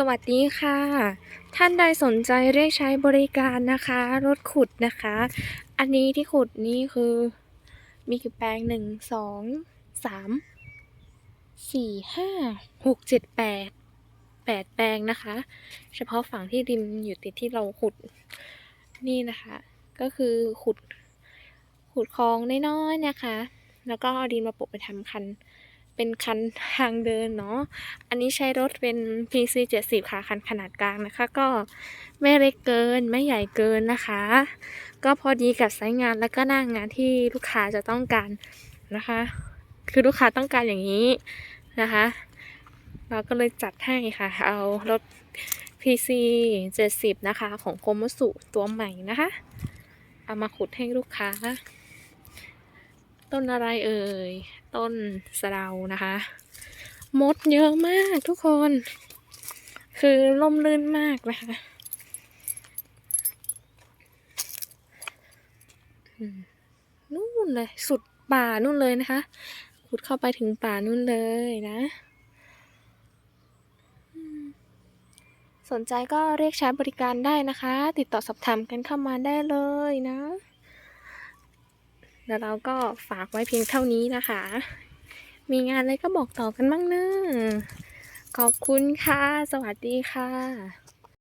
สวัสดีค่ะ ท่านใดสนใจเรียกใช้บริการนะคะ รถขุดนะคะ อันนี้ที่ขุดนี่คือ มีกี่แปลงหนึ่งสองสามสี่ห้าหกเจ็ดแปดแปดแปลงนะคะ เฉพาะฝั่งที่ริมอยู่ติดที่เราขุดนี่นะคะ ก็คือขุดขุดคลองน้อยๆนะคะ แล้วก็เอาดินมาโปะไปทำคัน เป็นคันทางเดินเนาะ อันนี้ใช้รถเป็น PC 70 ค่ะคันขนาดกลางนะคะ ก็ไม่เล็กเกินไม่ใหญ่เกินนะคะ ก็พอดีกับไซส์งานแล้วก็หน้างงานที่ลูกค้าจะต้องการนะคะ คือลูกค้าต้องการอย่างนี้นะคะ เราก็เลยจัดให้ค่ะ เอารถ PC 70 นะคะ ของโคมสุตัวใหม่นะคะ เอามาขุดให้ลูกค้าต้นอะไรเอ่ย ต้นสะเดานะคะ มดเยอะมากทุกคน คือล่มลื่นมากนะคะนู่นเลย สุดป่านู่นเลยนะคะขุดเข้าไปถึงป่านู่นเลยนะ สนใจก็เรียกใช้บริการได้นะคะ ติดต่อสอบถามกันเข้ามาได้เลยนะ แล้วเราก็ฝากไว้เพียงเท่านี้นะคะ มีงานอะไรก็บอกต่อกันบ้างเนอะขอบคุณค่ะ สวัสดีค่ะ